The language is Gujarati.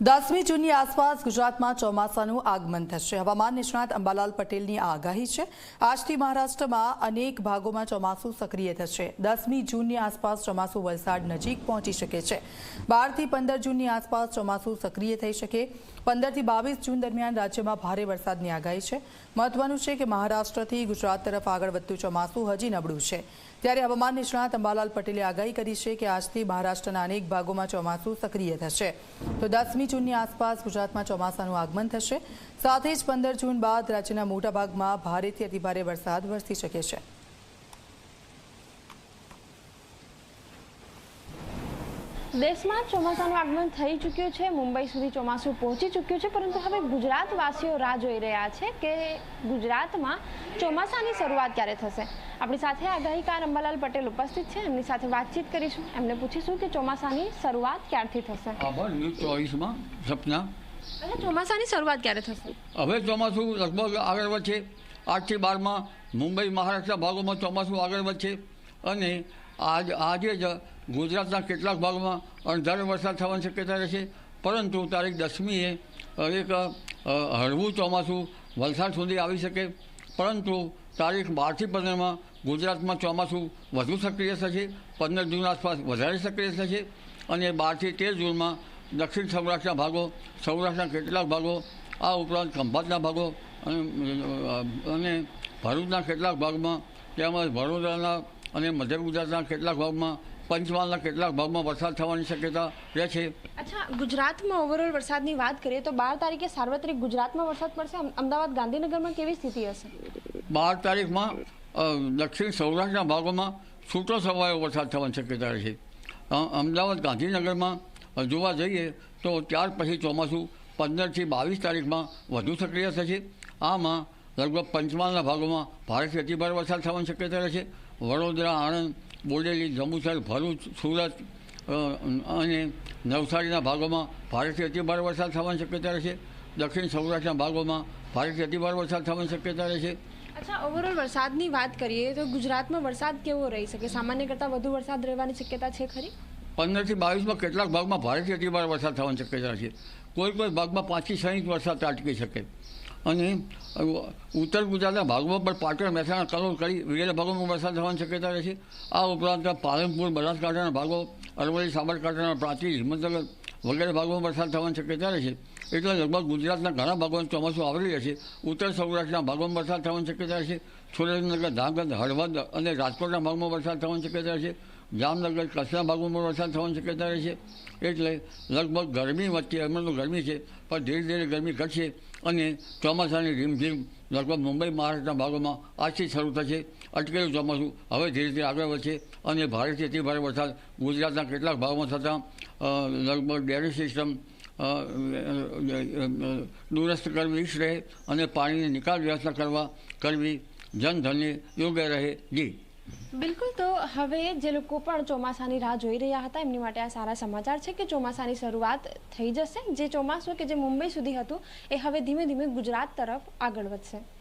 દસમી જૂનની આસપાસ ગુજરાતમાં ચોમાસાનું આગમન થશે. હવામાન નિષ્ણાત અંબાલાલ પટેલની આગાહી છે. આજથી મહારાષ્ટ્રમાં અનેક ભાગોમાં ચોમાસું સક્રિય થશે. દસમી જૂનની આસપાસ ચોમાસું વલસાડ નજીક પહોંચી શકે છે. બારથી પંદર જૂનની આસપાસ ચોમાસું સક્રિય થઈ શકે. પંદરથી બાવીસ જૂન દરમિયાન રાજ્યમાં ભારે વરસાદની આગાહી છે. મહત્વનું છે કે મહારાષ્ટ્રથી ગુજરાત તરફ આગળ વધતું ચોમાસું હજી નબળું છે. ત્યારે હવામાન નિષ્ણાત અંબાલાલ પટેલે આગાહી કરી છે કે આજથી મહારાષ્ટ્રના અનેક ભાગોમાં ચોમાસું સક્રિય થશે. તો દસમી જૂનની આસપાસ ગુજરાતમાં ચોમાસાનું આગમન થશે. સાથે જ પંદર જૂન બાદ રાજ્યના મોટાભાગમાં ભારેથી અતિભારે વરસાદ વરસી શકે છે. દેશમાં ચોમાસાનું આગમન થઈ ચૂક્યું છે. મુંબઈ સુધી ચોમાસું પહોંચી ચૂક્યું છે પરંતુ હવે ગુજરાતવાસીઓ રાહ જોઈ રહ્યા છે કે ગુજરાતમાં ચોમાસાની શરૂઆત ક્યારે થશે. આપણી સાથે આગાહીકાર અંબાલાલ પટેલ ઉપસ્થિત છે. એમની સાથે વાતચીત કરીશું. એમને પૂછીશું કે ચોમાસાની શરૂઆત ક્યારથી થશે. ન્યૂઝ ચોવીસમાં સપના. એટલે ચોમાસાની શરૂઆત ક્યારે થશે? હવે ચોમાસું લગભગ આગળ વધશે. આઠથી બારમાં મુંબઈ મહારાષ્ટ્રના ભાગોમાં ચોમાસું આગળ વધશે. અને આજ આજે જ ગુજરાતના કેટલાક ભાગોમાં અણધારો વરસાદ થવાની શક્યતા રહેશે. પરંતુ તારીખ દસમીએ એક હળવું ચોમાસું વલસાડ સુધી આવી શકે. પરંતુ તારીખ બારથી પંદરમાં ગુજરાતમાં ચોમાસું વધુ સક્રિય થશે. પંદર જૂન આસપાસ વધારે સક્રિય થશે. અને બારથી તેર જૂનમાં દક્ષિણ સૌરાષ્ટ્રના ભાગો, સૌરાષ્ટ્રના કેટલાક ભાગો, આ ઉપરાંત ખંભાતના ભાગો અને ભરૂચના કેટલાક ભાગમાં તેમજ વડોદરાના અને મધ્ય ગુજરાતના કેટલાક ભાગમાં પંચમહાલના કેટલાક ભાગમાં વરસાદ થવાની શક્યતા રહે છે. અચ્છા ગુજરાતમાં ઓવરઓલ વરસાદની વાત કરીએ તો બાર તારીખે સાર્વત્રિક ગુજરાતમાં વરસાદ પડશે. અમદાવાદ ગાંધીનગરમાં કેવી સ્થિતિ હશે? બાર તારીખમાં દક્ષિણ સૌરાષ્ટ્રના ભાગોમાં છૂટો છવાયો વરસાદ થવાની શક્યતા રહે છે. અમદાવાદ ગાંધીનગરમાં જોવા જઈએ તો ત્યાર પછી ચોમાસું પંદરથી બાવીસ તારીખમાં વધુ સક્રિય થશે. આમાં લગભગ પંચમહાલના ભાગોમાં ભારેથી અતિભારે વરસાદ થવાની શક્યતા રહે છે. વડોદરા આણંદ બોડેલી જંબુસર ભરૂચ સુરત અને નવસારીના ભાગોમાં ભારેથી અતિભારે વરસાદ થવાની શક્યતા રહેશે. દક્ષિણ સૌરાષ્ટ્રના ભાગોમાં ભારેથી અતિભારે વરસાદ થવાની શક્યતા રહેશે. અચ્છા ઓવરઓલ વરસાદની વાત કરીએ તો ગુજરાતમાં વરસાદ કેવો રહી શકે? સામાન્ય કરતાં વધુ વરસાદ રહેવાની શક્યતા છે ખરી? પંદરથી બાવીસમાં કેટલાક ભાગમાં ભારેથી અતિભારે વરસાદ થવાની શક્યતા છે. કોઈ કોઈ ભાગમાં પાંચથી છ ઇંચ વરસાદ અટકી શકે. અને ઉત્તર ગુજરાતના ભાગમાં પણ પાટણ મહેસાણા કલોલ કરી વગેરે ભાગોમાં વરસાદ થવાની શક્યતા રહે છે આ ઉપરાંત પાલનપુર, બનાસકાંઠાના ભાગો, અરવલ્લી, સાબરકાંઠાના પ્રાચીન હિંમતનગર વગેરે ભાગોમાં વરસાદ થવાની શક્યતા રહે છે એટલે લગભગ ગુજરાતના ઘણા ભાગોમાં ચોમાસું આવરી રહેશે. ઉત્તર સૌરાષ્ટ્રના ભાગોમાં વરસાદ થવાની શક્યતા રહેશે. સુરેન્દ્રનગર ધાંગધ્ર હળવદ અને રાજકોટના ભાગમાં વરસાદ થવાની શક્યતા રહેશે. જામનગર કચ્છના ભાગોમાં વરસાદ થવાની શક્યતા રહેશે એટલે લગભગ ગરમી વચ્ચે હમણાં તો ગરમી છે, પણ ધીરે ધીરે ગરમી ઘટશે અને ચોમાસાની રીમઝીમ લગભગ મુંબઈ, મહારાષ્ટ્રના ભાગોમાં આજથી શરૂ થશે. અટકેલું ચોમાસું હવે ધીરે ધીરે આગળ વધશે અને ભારેથી અતિ ભારે વરસાદ ગુજરાતના કેટલાક ભાગોમાં થતાં લગભગ ડેરી સિસ્ટમ દૂરસ્થ કરવી ઈચ્છ રહે અને પાણીની નિકાલ વ્યવસ્થા કરવા કરવી જનધનને યોગ્ય રહે. જી. બિલકુલ, તો હવે જે લોકો પણ ચોમાસાની રાહ જોઈ રહ્યા હતા, એમની માટે આ સારા સમાચાર છે કે ચોમાસાની શરૂઆત થઈ જશે. જે ચોમાસું કે જે મુંબઈ સુધી હતું, એ હવે ધીમે ધીમે ગુજરાત તરફ આગળ વધશે.